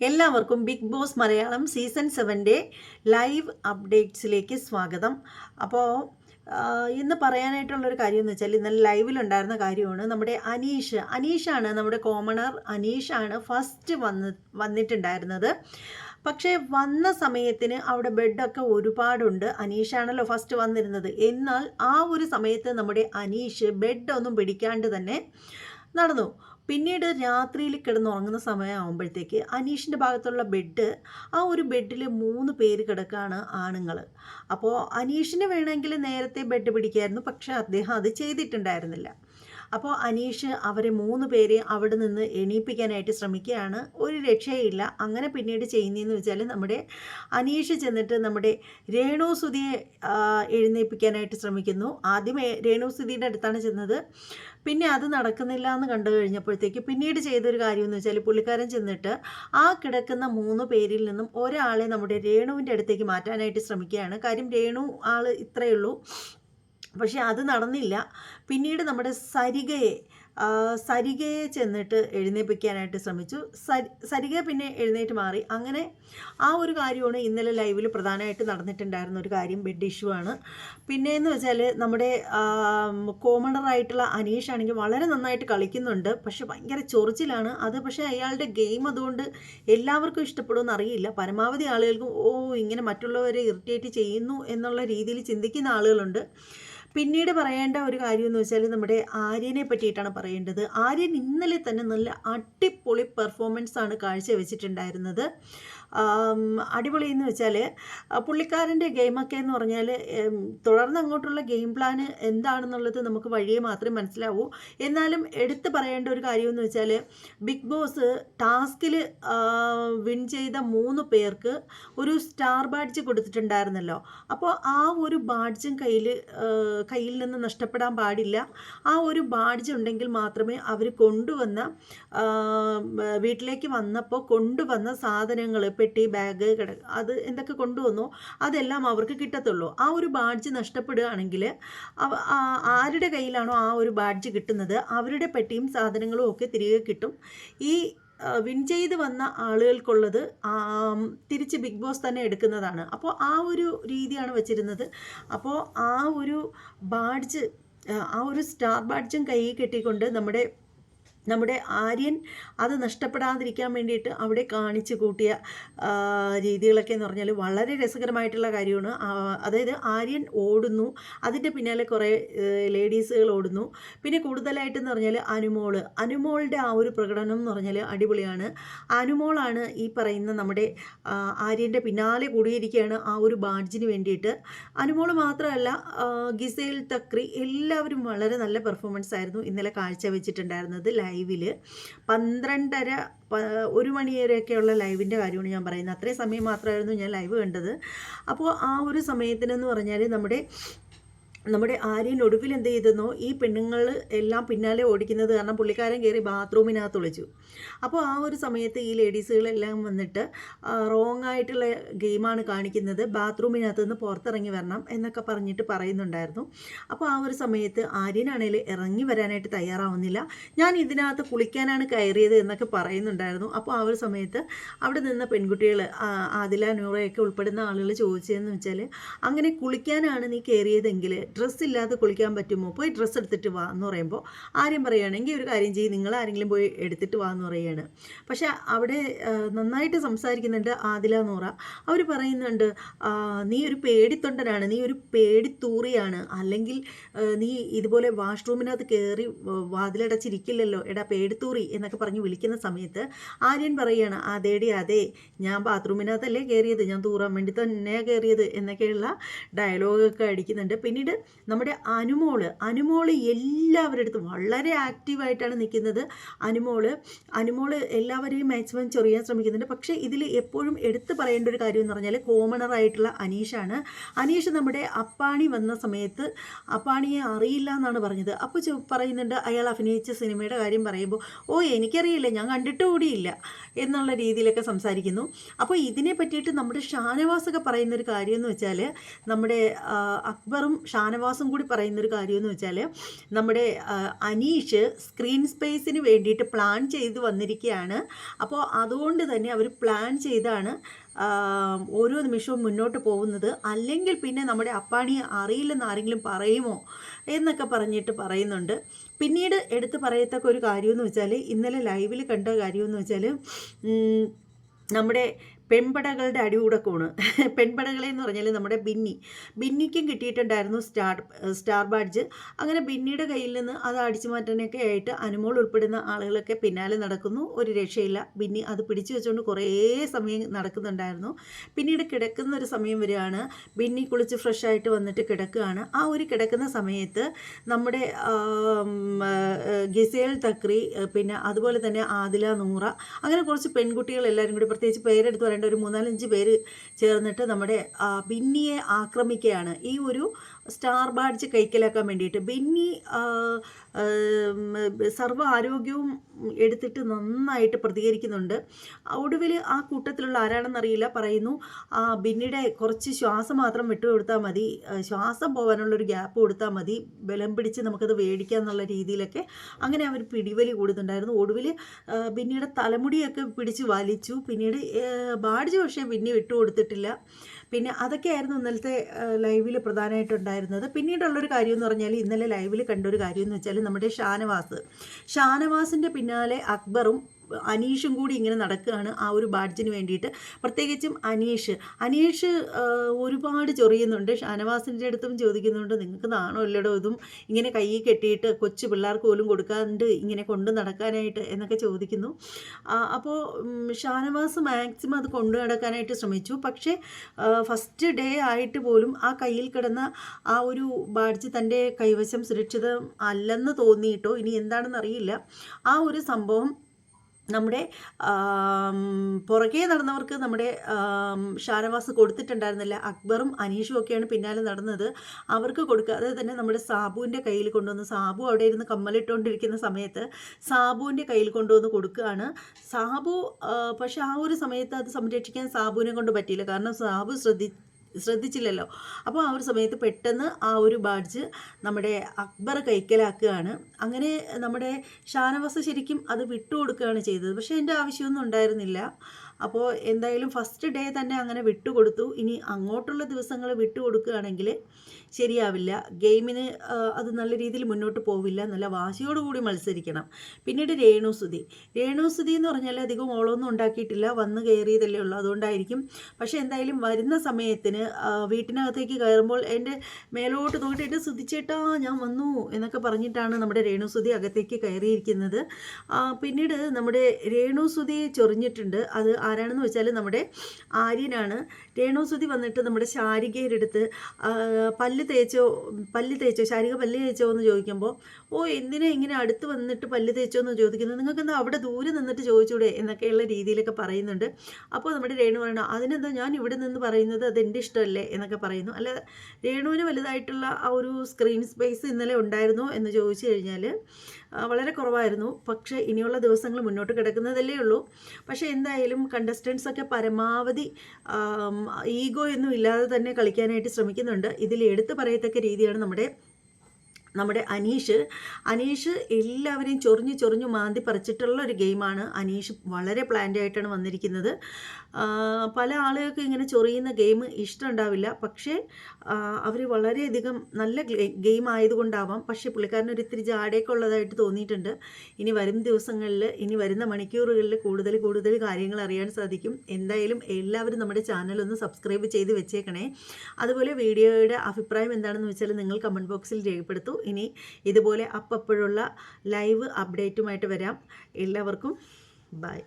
എല്ലാവർക്കും big Boss Malayalam season സെവന്റെ live അപ്ഡേറ്റ്സിലേക്ക് സ്വാഗതം. അപ്പോൾ ഇന്ന് പറയാനായിട്ടുള്ളൊരു കാര്യം എന്ന് വെച്ചാൽ ഇന്നലെ ലൈവിലുണ്ടായിരുന്ന കാര്യമാണ്. നമ്മുടെ അനീഷ് അനീഷാണ് നമ്മുടെ കോമണർ അനീഷാണ് ഫസ്റ്റ് വന്ന് വന്നിട്ടുണ്ടായിരുന്നത്. പക്ഷേ വന്ന സമയത്തിന് അവിടെ ബെഡൊക്കെ ഒരുപാടുണ്ട്. അനീഷാണല്ലോ ഫസ്റ്റ് വന്നിരുന്നത്. എന്നാൽ ആ ഒരു സമയത്ത് നമ്മുടെ അനീഷ് ബെഡൊന്നും പിടിക്കാണ്ട് തന്നെ നടന്നു. പിന്നീട് രാത്രിയിൽ കിടന്നുറങ്ങുന്ന സമയമാകുമ്പോഴത്തേക്ക് അനീഷിന്റെ ഭാഗത്തുള്ള ബെഡ് ആ ഒരു ബെഡിൽ മൂന്ന് പേര് കിടക്കുകയാണ് ആണുങ്ങൾ അപ്പോൾ അനീഷിന് വേണമെങ്കിൽ നേരത്തെ ബെഡ് പിടിക്കായിരുന്നു പക്ഷേ അദ്ദേഹം അത് ചെയ്തിട്ടുണ്ടായിരുന്നില്ല. അപ്പോൾ അനീഷ് അവരെ മൂന്ന് പേരെ അവിടെ നിന്ന് എണീപ്പിക്കാനായിട്ട് ശ്രമിക്കുകയാണ്. ഒരു രക്ഷയില്ല അങ്ങനെ പിന്നീട് ചെയ്യുന്നതെന്ന് വെച്ചാൽ നമ്മുടെ അനീഷ് ചെന്നിട്ട് നമ്മുടെ രേണു സുധിയെ എഴുന്നേൽപ്പിക്കാനായിട്ട് ശ്രമിക്കുന്നു. ആദ്യം രേണു സുധിയുടെ അടുത്താണ് ചെന്നത്. പിന്നെ അത് നടക്കുന്നില്ല എന്ന് കണ്ടു കഴിഞ്ഞപ്പോഴത്തേക്ക് പിന്നീട് ചെയ്തൊരു കാര്യം എന്ന് വെച്ചാൽ പുള്ളിക്കാരൻ ചെന്നിട്ട് ആ കിടക്കുന്ന മൂന്ന് പേരിൽ നിന്നും ഒരാളെ നമ്മുടെ രേണുവിന്റെ അടുത്തേക്ക് മാറ്റാനായിട്ട് ശ്രമിക്കുകയാണ്. കാര്യം രേണു ആൾ ഇത്രയേ ഉള്ളൂ. പക്ഷേ അത് നടന്നില്ല. പിന്നീട് നമ്മുടെ സരികയെ സരികയെ ചെന്നിട്ട് എഴുന്നേൽപ്പിക്കാനായിട്ട് ശ്രമിച്ചു. സരിക പിന്നെ എഴുന്നേറ്റ് മാറി. അങ്ങനെ ആ ഒരു കാര്യമാണ് ഇന്നലെ ലൈവിൽ പ്രധാനമായിട്ട് നടന്നിട്ടുണ്ടായിരുന്ന ഒരു കാര്യം ബെഡ് ഇഷ്യൂ ആണ്. പിന്നെ എന്ന് വെച്ചാൽ നമ്മുടെ കോമണറായിട്ടുള്ള അനീഷ് ആണെങ്കിൽ വളരെ നന്നായിട്ട് കളിക്കുന്നുണ്ട്. പക്ഷെ ഭയങ്കര ചൊറിച്ചിലാണ്. അത് പക്ഷേ അയാളുടെ ഗെയിം അതുകൊണ്ട് എല്ലാവർക്കും ഇഷ്ടപ്പെടുമെന്ന് അറിയില്ല. പരമാവധി ആളുകൾക്കും ഓ ഇങ്ങനെ മറ്റുള്ളവരെ ഇറിറ്റേറ്റ് ചെയ്യുന്നു എന്നുള്ള രീതിയിൽ ചിന്തിക്കുന്ന ആളുകളുണ്ട്. പിന്നീട് പറയേണ്ട ഒരു കാര്യം എന്ന് വെച്ചാൽ നമ്മുടെ ആര്യനെ പറ്റിയിട്ടാണ് പറയേണ്ടത്. ആര്യൻ ഇന്നലെ തന്നെ നല്ല അടിപൊളി പെർഫോമൻസ് ആണ് കാഴ്ചവെച്ചിട്ടുണ്ടായിരുന്നത്. അടിപൊളി എന്ന് വെച്ചാൽ പുള്ളിക്കാരന്റെ ഗെയിമൊക്കെ എന്ന് പറഞ്ഞാൽ തുടർന്ന് അങ്ങോട്ടുള്ള ഗെയിം പ്ലാന് എന്താണെന്നുള്ളത് നമുക്ക് വഴിയെ മാത്രമേ മനസ്സിലാവൂ. എന്നാലും എടുത്തു പറയേണ്ട ഒരു കാര്യം എന്ന് വെച്ചാൽ ബിഗ് ബോസ് ടാസ്കിൽ വിൻ ചെയ്ത മൂന്ന് പേർക്ക് ഒരു സ്റ്റാർ ബാഡ്ജ് കൊടുത്തിട്ടുണ്ടായിരുന്നല്ലോ. അപ്പോൾ ആ ഒരു ബാഡ്ജും കയ്യിൽ കയ്യിൽ നിന്ന് നഷ്ടപ്പെടാൻ പാടില്ല. ആ ഒരു ബാഡ്ജ് ഉണ്ടെങ്കിൽ മാത്രമേ അവർ കൊണ്ടുവന്ന വീട്ടിലേക്ക് വന്നപ്പോൾ കൊണ്ടുവന്ന സാധനങ്ങൾ പെട്ടി ബാഗ് അത് എന്തൊക്കെ കൊണ്ടുവന്നോ അതെല്ലാം അവർക്ക് കിട്ടത്തുള്ളൂ. ആ ഒരു ബാഡ്ജ് നഷ്ടപ്പെടുകയാണെങ്കിൽ ആരുടെ കയ്യിലാണോ ആ ഒരു ബാഡ്ജ് കിട്ടുന്നത് അവരുടെ പെട്ടിയും സാധനങ്ങളും ഒക്കെ തിരികെ കിട്ടും. ഈ വിൻ ചെയ്ത് വന്ന ആളുകൾക്കുള്ളത് തിരിച്ച് ബിഗ് ബോസ് തന്നെ എടുക്കുന്നതാണ്. അപ്പോൾ ആ ഒരു രീതിയാണ് വെച്ചിരുന്നത്. അപ്പോൾ ആ ഒരു ബാഡ്ജ് ആ ഒരു സ്റ്റാർ ബാഡ്ജും കയ്യിൽ കെട്ടിക്കൊണ്ട് നമ്മുടെ നമ്മുടെ ആര്യൻ അത് നഷ്ടപ്പെടാതിരിക്കാൻ വേണ്ടിയിട്ട് അവിടെ കാണിച്ചു കൂട്ടിയ രീതികളൊക്കെ എന്ന് പറഞ്ഞാൽ വളരെ രസകരമായിട്ടുള്ള കാര്യമാണ്. അതായത് ആര്യൻ ഓടുന്നു അതിന്റെ പിന്നാലെ കുറേ ലേഡീസുകൾ ഓടുന്നു. പിന്നെ കൂടുതലായിട്ടെന്ന് പറഞ്ഞാൽ അനുമോൾ അനുമോളുടെ ആ ഒരു പ്രകടനം എന്ന് പറഞ്ഞാൽ അടിപൊളിയാണ്. അനുമോളാണ് ഈ പറയുന്ന നമ്മുടെ ആര്യന്റെ പിന്നാലെ കൂടിയിരിക്കുകയാണ് ആ ഒരു ബാഡ്ജിന് വേണ്ടിയിട്ട്. അനുമോൾ മാത്രമല്ല ഗിസേൽ തക്രി എല്ലാവരും വളരെ നല്ല പെർഫോമൻസ് ആയിരുന്നു ഇന്നലെ കാഴ്ച വെച്ചിട്ടുണ്ടായിരുന്നത് ലൈവ് ലൈവിൽ പന്ത്രണ്ടര ഒരു മണി വരെയൊക്കെയുള്ള ലൈവിന്റെ കാര്യമാണ് ഞാൻ പറയുന്നത്. അത്രയും സമയം മാത്രമായിരുന്നു ഞാൻ ലൈവ് കണ്ടത്. അപ്പോൾ ആ ഒരു സമയത്തിനെന്ന് പറഞ്ഞാൽ നമ്മുടെ നമ്മുടെ ആര്യൻ ഒടുവിൽ എന്ത് ചെയ്തെന്നോ ഈ പെണ്ണുങ്ങൾ എല്ലാം പിന്നാലെ ഓടിക്കുന്നത് കാരണം പുള്ളിക്കാരൻ കയറി ബാത്റൂമിനകത്ത് ഒളിച്ചു. അപ്പോൾ ആ ഒരു സമയത്ത് ഈ ലേഡീസുകളെല്ലാം വന്നിട്ട് റോങ് ആയിട്ടുള്ള ഗെയിമാണ് കാണിക്കുന്നത് ബാത്റൂമിനകത്ത് നിന്ന് പുറത്തിറങ്ങി വരണം എന്നൊക്കെ പറഞ്ഞിട്ട് പറയുന്നുണ്ടായിരുന്നു. അപ്പോൾ ആ ഒരു സമയത്ത് ആര്യനാണേൽ ഇറങ്ങി വരാനായിട്ട് തയ്യാറാവുന്നില്ല. ഞാൻ ഇതിനകത്ത് കുളിക്കാനാണ് കയറിയത് എന്നൊക്കെ പറയുന്നുണ്ടായിരുന്നു. അപ്പോൾ ആ ഒരു സമയത്ത് അവിടെ നിന്ന പെൺകുട്ടികൾ ആദില നൂറയൊക്കെ ഉൾപ്പെടുന്ന ആളുകൾ ചോദിച്ചതെന്ന് വെച്ചാൽ അങ്ങനെ കുളിക്കാനാണ് നീ കയറിയതെങ്കിൽ ഡ്രസ്സ് ഇല്ലാതെ കുളിക്കാൻ പറ്റുമോ? പോയി ഡ്രസ്സ് എടുത്തിട്ട് വാ എന്ന് പറയുമ്പോൾ ആരും പറയുകയാണെങ്കിൽ ഒരു കാര്യം ചെയ്യും നിങ്ങൾ ആരെങ്കിലും പോയി എടുത്തിട്ട് വാ എന്ന് പറയുകയാണ്. പക്ഷേ അവിടെ നന്നായിട്ട് സംസാരിക്കുന്നുണ്ട് ആദില നൂറ അവർ പറയുന്നുണ്ട് നീ ഒരു പേടിത്തൊണ്ടനാണ് നീ ഒരു പേടിത്തൂറിയാണ്. അല്ലെങ്കിൽ നീ ഇതുപോലെ വാഷ്റൂമിനകത്ത് കയറി വാതിലടച്ചിരിക്കില്ലല്ലോ. എടാ പേടിത്തൂറി എന്നൊക്കെ പറഞ്ഞ് വിളിക്കുന്ന സമയത്ത് ആര്യൻ പറയുകയാണ് അതേടി അതെ ഞാൻ ബാത്റൂമിനകത്തല്ലേ കയറിയത് ഞാൻ തൂറാൻ വേണ്ടി തന്നെ കയറിയത് എന്നൊക്കെയുള്ള ഡയലോഗൊക്കെ അടിക്കുന്നുണ്ട്. പിന്നീട് നമ്മുടെ അനുമോൾ അനുമോൾ എല്ലാവരുടെ അടുത്തും വളരെ ആക്റ്റീവായിട്ടാണ് നിൽക്കുന്നത്. അനുമോൾ അനുമോൾ എല്ലാവരെയും മാക്സിമം ചൊറിയാൻ ശ്രമിക്കുന്നുണ്ട്. പക്ഷേ ഇതിൽ എപ്പോഴും എടുത്തു പറയേണ്ട ഒരു കാര്യം എന്ന് പറഞ്ഞാൽ കോമണറായിട്ടുള്ള അനീഷാണ്. അനീഷ് നമ്മുടെ അപ്പാണി വന്ന സമയത്ത് അപ്പാണിയെ അറിയില്ല എന്നാണ് പറഞ്ഞത്. അപ്പോൾ പറയുന്നുണ്ട് അയാൾ അഭിനയിച്ച സിനിമയുടെ കാര്യം പറയുമ്പോൾ ഓ എനിക്കറിയില്ല ഞാൻ കണ്ടിട്ട് കൂടിയില്ല എന്നുള്ള രീതിയിലൊക്കെ സംസാരിക്കുന്നു. അപ്പോൾ ഇതിനെ പറ്റിയിട്ട് നമ്മുടെ ഷാനവാസൊക്കെ പറയുന്നൊരു കാര്യം എന്ന് വെച്ചാൽ നമ്മുടെ അക്ബറും ഷാന ഷാനവാസും കൂടി പറയുന്നൊരു കാര്യമെന്ന് വെച്ചാൽ നമ്മുടെ അനീഷ് സ്ക്രീൻ സ്പേസിന് വേണ്ടിയിട്ട് പ്ലാൻ ചെയ്ത് വന്നിരിക്കുകയാണ് അപ്പോൾ അതുകൊണ്ട് തന്നെ അവർ പ്ലാൻ ചെയ്താണ് ഓരോ നിമിഷവും മുന്നോട്ട് പോകുന്നത്. അല്ലെങ്കിൽ പിന്നെ നമ്മുടെ അപ്പാണിയെ അറിയില്ലെന്ന് ആരെങ്കിലും പറയുമോ എന്നൊക്കെ പറഞ്ഞിട്ട് പറയുന്നുണ്ട്. പിന്നീട് എടുത്തു പറയത്തക്ക ഒരു കാര്യമെന്ന് വെച്ചാൽ ഇന്നലെ ലൈവിൽ കണ്ട കാര്യമെന്ന് വെച്ചാൽ നമ്മുടെ പെൺപടകളുടെ അടികൂടക്കോണ് പെൺപടകളെ എന്ന് പറഞ്ഞാൽ നമ്മുടെ ബിന്നി. ബിന്നിക്കും കിട്ടിയിട്ടുണ്ടായിരുന്നു സ്റ്റാർ സ്റ്റാർ ബാഡ്ജ്. അങ്ങനെ ബിന്നിയുടെ കയ്യിൽ നിന്ന് അത് അടിച്ചു മാറ്റാനൊക്കെ ആയിട്ട് അനുമോൾ ഉൾപ്പെടുന്ന ആളുകളൊക്കെ പിന്നാലെ നടക്കുന്നു. ഒരു രക്ഷയില്ല. ബിന്നി അത് പിടിച്ചു വെച്ചുകൊണ്ട് കുറേ സമയം നടക്കുന്നുണ്ടായിരുന്നു. പിന്നീട് കിടക്കുന്ന ഒരു സമയം വരികയാണ് ബിന്നി കുളിച്ച് ഫ്രഷ് ആയിട്ട് വന്നിട്ട് കിടക്കുകയാണ്. ആ ഒരു കിടക്കുന്ന സമയത്ത് നമ്മുടെ ഗിസേൽ തക്രി പിന്നെ അതുപോലെ തന്നെ ആദില നൂറ അങ്ങനെ കുറച്ച് പെൺകുട്ടികൾ എല്ലാവരും കൂടി പ്രത്യേകിച്ച് പേരെടുത്ത് പറയേണ്ട ഒരു മൂന്നാലഞ്ച് പേര് ചേർന്നിട്ട് നമ്മുടെ ബിന്നിയെ ആക്രമിക്കുകയാണ്. ഈ ഒരു സ്റ്റാർ ബാഡ്ജ് കൈക്കലാക്കാൻ വേണ്ടിയിട്ട്. ബെന്നി സർവ ആരോഗ്യവും എടുത്തിട്ട് നന്നായിട്ട് പ്രതികരിക്കുന്നുണ്ട്. ഒടുവിൽ ആ കൂട്ടത്തിലുള്ള ആരാണെന്നറിയില്ല. പറയുന്നു ആ ബെന്നിയുടെ കുറച്ച് ശ്വാസം മാത്രം വിട്ടുകൊടുത്താൽ മതി. ശ്വാസം പോകാനുള്ളൊരു ഗ്യാപ്പ് കൊടുത്താൽ മതി. ബലം പിടിച്ച് നമുക്കത് മേടിക്കാം എന്നുള്ള രീതിയിലൊക്കെ അങ്ങനെ അവർ പിടിവലി കൂടുന്നുണ്ടായിരുന്നു. ഒടുവിൽ ബിന്നിയുടെ തലമുടിയൊക്കെ പിടിച്ച് വലിച്ചു. പിന്നീട് ബാഡ്ജ് പക്ഷേ ബിന്നി വിട്ടുകൊടുത്തിട്ടില്ല പിന്നെ അതൊക്കെയായിരുന്നു ഇന്നലത്തെ ലൈവിൽ പ്രധാനമായിട്ടുണ്ടായിരുന്നത്. പിന്നീടുള്ളൊരു കാര്യം എന്ന് പറഞ്ഞാൽ ഇന്നലെ ലൈവിൽ കണ്ടൊരു കാര്യം എന്ന് വെച്ചാൽ നമ്മുടെ ഷാനവാസ്. ഷാനവാസിന്റെ പിന്നാലെ അക്ബറും അനീഷും കൂടി ഇങ്ങനെ നടക്കുകയാണ് ആ ഒരു ബാഡ്ജിന് വേണ്ടിയിട്ട്. പ്രത്യേകിച്ചും അനീഷ്. അനീഷ് ഒരുപാട് ചൊറിയുന്നുണ്ട്. ഷാനവാസിന്റെ അടുത്തും ചോദിക്കുന്നുണ്ട് നിങ്ങൾക്ക് നാണോ ഇല്ലടോ ഇതും? ഇങ്ങനെ കൈ കെട്ടിയിട്ട് കൊച്ചു പിള്ളേർക്ക് പോലും കൊടുക്കാണ്ട് ഇങ്ങനെ കൊണ്ടു നടക്കാനായിട്ട് എന്നൊക്കെ ചോദിക്കുന്നു. അപ്പോൾ ഷാനവാസ് മാക്സിമം അത് കൊണ്ടു നടക്കാനായിട്ട് ശ്രമിച്ചു. പക്ഷേ ഫസ്റ്റ് ഡേ ആയിട്ട് പോലും ആ കയ്യിൽ കിടന്ന ആ ഒരു ബാഡ്ജ് തന്റെ കൈവശം സുരക്ഷിതം അല്ലെന്ന് തോന്നിയിട്ടോ? ഇനി എന്താണെന്നറിയില്ല ആ ഒരു സംഭവം നമ്മുടെ പുറകെ നടന്നവർക്ക് നമ്മുടെ ഷാനവാസ് കൊടുത്തിട്ടുണ്ടായിരുന്നില്ല. അക്ബറും അനീഷും ഒക്കെയാണ് പിന്നാലെ നടന്നത്. അവർക്ക് കൊടുക്കാതെ തന്നെ നമ്മുടെ സാബുവിന്റെ കയ്യിൽ കൊണ്ടുവന്ന് സാബു അവിടെ ഇരുന്ന് കമ്മലിട്ടുകൊണ്ടിരിക്കുന്ന സമയത്ത് സാബുവിന്റെ കയ്യിൽ കൊണ്ടുവന്ന് കൊടുക്കുകയാണ്. സാബു പക്ഷെ ആ ഒരു സമയത്ത് അത് സംരക്ഷിക്കാൻ സാബുവിനെ കൊണ്ട് പറ്റിയില്ല. കാരണം സാബു ശ്രദ്ധി ശ്രദ്ധിച്ചില്ലല്ലോ. അപ്പോൾ ആ ഒരു സമയത്ത് പെട്ടെന്ന് ആ ഒരു ബാഡ്ജ് നമ്മുടെ അക്ബർ കൈക്കലാക്കുകയാണ്. അങ്ങനെ നമ്മുടെ ഷാനവാസ് ശരിക്കും അത് വിട്ടുകൊടുക്കുകയാണ് ചെയ്തത്. പക്ഷേ എന്റെ ആവശ്യമൊന്നും ഉണ്ടായിരുന്നില്ല. അപ്പോൾ എന്തായാലും ഫസ്റ്റ് ഡേ തന്നെ അങ്ങനെ വിട്ടുകൊടുത്തു. ഇനി അങ്ങോട്ടുള്ള ദിവസങ്ങൾ വിട്ടുകൊടുക്കുകയാണെങ്കിൽ ശരിയാവില്ല. ഗെയിമിന് അത് നല്ല രീതിയിൽ മുന്നോട്ട് പോവില്ല. നല്ല വാശിയോടുകൂടി മത്സരിക്കണം. പിന്നീട് രേണുസുതി രേണുസുതി എന്ന് പറഞ്ഞാൽ അധികം ഓളമൊന്നും ഉണ്ടാക്കിയിട്ടില്ല. വന്ന് കയറിയതല്ലേ ഉള്ളൂ. അതുകൊണ്ടായിരിക്കും. പക്ഷേ എന്തായാലും വരുന്ന സമയത്തിന് വീട്ടിനകത്തേക്ക് കയറുമ്പോൾ എന്റെ മേലോട്ട് നോക്കിയിട്ട് സുതിച്ചേട്ടാ ഞാൻ വന്നു എന്നൊക്കെ പറഞ്ഞിട്ടാണ് നമ്മുടെ രേണുസുതി അകത്തേക്ക് കയറിയിരിക്കുന്നത്. പിന്നീട് നമ്മുടെ രേണുസുതി ചൊറിഞ്ഞിട്ടുണ്ട്. അത് ആരാണെന്ന് വെച്ചാൽ നമ്മുടെ ആര്യനാണ്. രേണുസുതി വന്നിട്ട് നമ്മുടെ ശാരികയുടെ അടുത്ത് പല്ല് തേച്ചോ പല്ല് തേച്ചോ ശാരിക പല്ല് തേച്ചോ എന്ന് ചോദിക്കുമ്പോൾ ഓ എന്തിനാ ഇങ്ങനെ അടുത്ത് വന്നിട്ട് പല്ല് തേച്ചോ എന്ന് ചോദിക്കുന്നത്? നിങ്ങൾക്ക് എന്താ അവിടെ ദൂരെ നിന്നിട്ട് ചോദിച്ചൂടെ? എന്നൊക്കെയുള്ള രീതിയിലൊക്കെ പറയുന്നുണ്ട്. അപ്പോൾ നമ്മുടെ രേണു പറയണം അതിനെന്താ ഞാൻ ഇവിടെ നിന്ന് പറയുന്നത് അത് എന്റെ ഇഷ്ടമല്ലേ? എന്നൊക്കെ പറയുന്നു. അല്ല രേണുവിന് വലുതായിട്ടുള്ള ആ ഒരു സ്ക്രീൻ സ്പേസ് ഇന്നലെ ഉണ്ടായിരുന്നോ എന്ന് ചോദിച്ചു കഴിഞ്ഞാൽ വളരെ കുറവായിരുന്നു. പക്ഷേ ഇനിയുള്ള ദിവസങ്ങൾ മുന്നോട്ട് കിടക്കുന്നതല്ലേ ഉള്ളൂ. പക്ഷേ എന്തായാലും കണ്ടസ്റ്റൻസ് ഒക്കെ പരമാവധി ഈഗോ ഒന്നും ഇല്ലാതെ തന്നെ കളിക്കാനായിട്ട് ശ്രമിക്കുന്നുണ്ട്. ഇതിൽ എടുത്തു പറയത്തക്ക രീതിയാണ് നമ്മുടെ നമ്മുടെ അനീഷ്. അനീഷ് എല്ലാവരെയും ചൊറിഞ്ഞ് ചൊറിഞ്ഞ് മാന്തി പറിച്ചിട്ടുള്ള ഒരു ഗെയിമാണ് അനീഷ് വളരെ പ്ലാൻഡ് ആയിട്ടാണ് വന്നിരിക്കുന്നത്. പല ആളുകൾക്ക് ഇങ്ങനെ ചൊറിയുന്ന ഗെയിം ഇഷ്ടമുണ്ടാവില്ല. പക്ഷേ അവർ വളരെയധികം നല്ല ഗെയിം ആയതുകൊണ്ടാവാം. പക്ഷേ പുള്ളിക്കാരൻ ഒരു ഇത്തിരി ജാടയൊക്കെ ഉള്ളതായിട്ട് തോന്നിയിട്ടുണ്ട്. ഇനി വരും ദിവസങ്ങളിൽ ഇനി വരുന്ന മണിക്കൂറുകളിൽ കൂടുതൽ കൂടുതൽ കാര്യങ്ങൾ അറിയാൻ സാധിക്കും. എന്തായാലും എല്ലാവരും നമ്മുടെ ചാനൽ ഒന്ന് സബ്സ്ക്രൈബ് ചെയ്ത് വെച്ചേക്കണേ. അതുപോലെ വീഡിയോയുടെ അഭിപ്രായം എന്താണെന്ന് വെച്ചാൽ നിങ്ങൾ കമന്റ് ബോക്സിൽ രേഖപ്പെടുത്തൂ. ഇനി ഇതുപോലെ അപ്പപ്പോഴുള്ള ലൈവ് അപ്ഡേറ്റുമായിട്ട് വരാം. എല്ലാവർക്കും ബൈ.